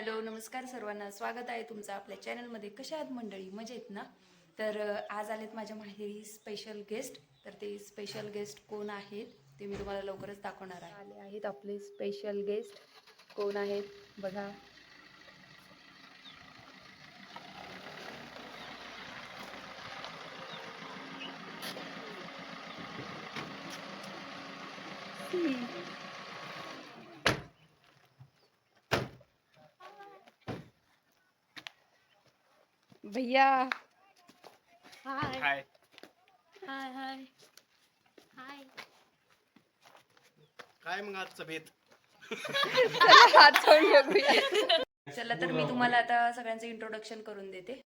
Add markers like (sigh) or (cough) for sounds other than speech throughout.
Hello नमस्कार सर्वांना. स्वागत आहे तुमचं आपल्या चॅनलमध्ये. कशा आहात मंडळी? मजेत ना? तर आज आलेत माझ्या माहेरी स्पेशल गेस्ट तर ते स्पेशल गेस्ट कोण आहेत ते मी तुम्हाला लवकरच दाखवणार आहे. आले आहेत आपले स्पेशल गेस्ट कोण आहेत? बघा. भैया। हाय हाय हाय हाय हाय काय मग आजचा भेद (laughs) चला तर मी तुम्हाला आता सगळ्यांचं इंट्रोडक्शन करून देते.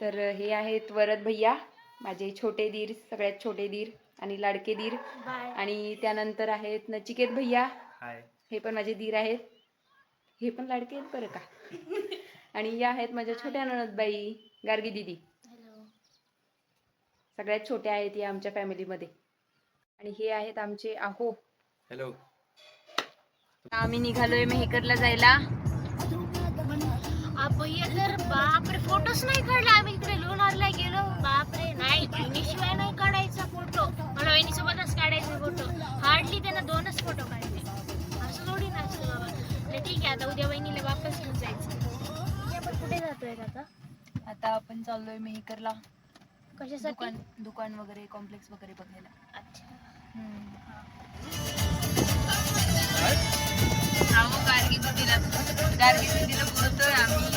तर हे आहेत वरद भैया माझे छोटे दीर सगळ्यात छोटे दीर आणि लाडके दीर. आणि त्यानंतर आहेत नचिकेत भैया. हाय हे पण माझे दीर आहेत. हे पण लाडके आहेत बरं का? आणि या आहेत माझ्या छोट्या नणदबाई गार्गी दिदी. हॅलो सगळ्यात छोट्या आहेत या आमच्या फॅमिलीमध्ये. आणि हे आहेत आमचे आहो. हॅलो आम्ही निघालोय मेहकरला जायला. बापरे फोटोच नाही काढला आम्ही. चाललोय मेहकरला कशासाठी? दुकान दुकान वगैरे कॉम्प्लेक्स वगैरे बघायला. अच्छा. गार्गी दिदीला गार्गी दिदीला बोलतोय आम्ही.